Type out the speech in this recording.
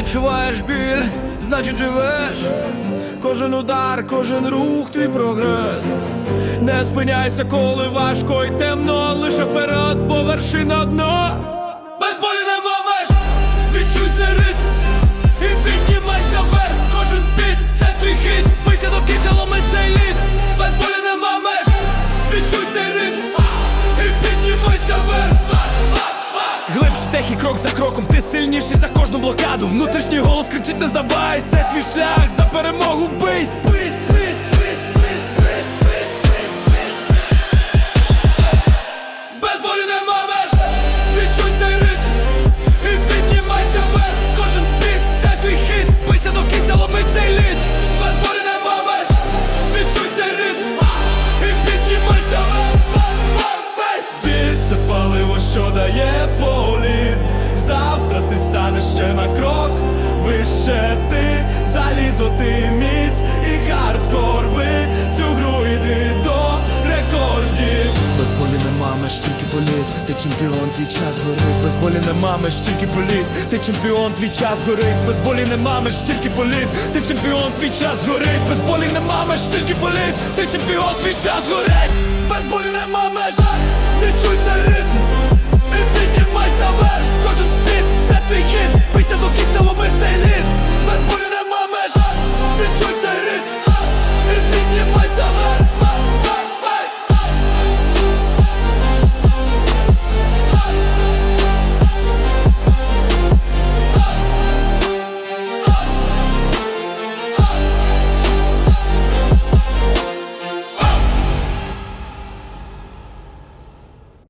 відчуваєш біль, значить живеш. Кожен удар, кожен рух, твій прогрес. Не спиняйся, коли важко й темно, лише вперед, бо вершина дно. Без болі нема меж, відчуй цей і піднімайся вверх. Кожен біт, це твій хід. Бийся до кінця, ломи цей лід. Без болі нема меж, відчуй цей ритм і піднімайся вверх. Тех і крок за кроком, ти сильніший за кожну блокаду. Внутрішній голос кричить, не здавайся, це твій шлях за перемогу бийсь, ще на крок. Вище ти залізо ти міць і хардкор ви цю гру йди до рекордів. Без болі нема меж, тільки політ, ти чемпіон, твій час горить. Без болі нема меж, тільки політ, ти чемпіон, твій час горить. Без болі нема меж, тільки політ, ти чемпіон, твій час горить. Без болі нема меж, тільки політ, ти чемпіон, твій час горить.